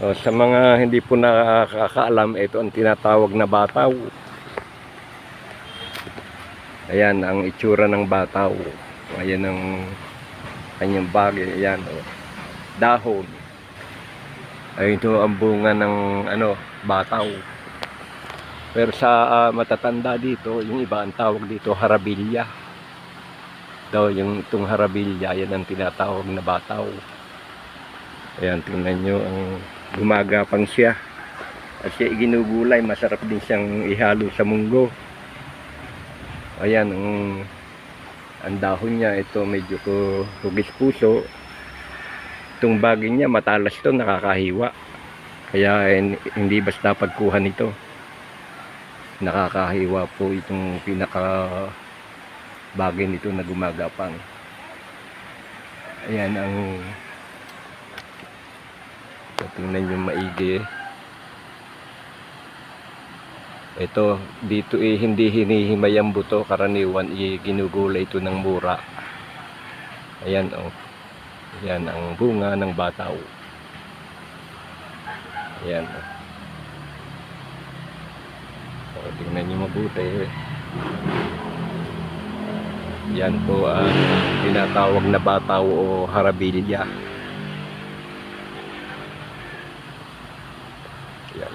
O, sa mga hindi po nakakaalam, ito ang tinatawag na bataw. Ayan ang itsura ng bataw. Ayan ang kanyang bagay. Ayan, o. dahon. Ay ito ang bunga ng ano, bataw. Pero sa ah, matatanda dito, yung iba ang tawag dito harabilya. Daw yung itong harabilya, yan ang tinatawag na bataw. Ayan, tingnan nyo ang gumagapang siya. At siya ginugulay, masarap din siyang ihalo sa munggo. Ayan, ang, ang dahon niya, ito medyo hugis puso. Itong bagay niya, matalas to, nakakahiwa. Kaya eh, hindi basta pagkuha nito. Nakakahiwa po itong pinaka bagay nito na gumagapang. Ayan ang tingnan nyo maigi. Ito, dito eh, hindi hinihimay ang buto. Karaniwan, eh, ginugulay ito ng mura. Ayan, oh. Ayan ang bunga ng bataw. Ayan, oh. So, tingnan nyo mabuti. Yan po ang tinatawag na bataw o harabilya. yeah.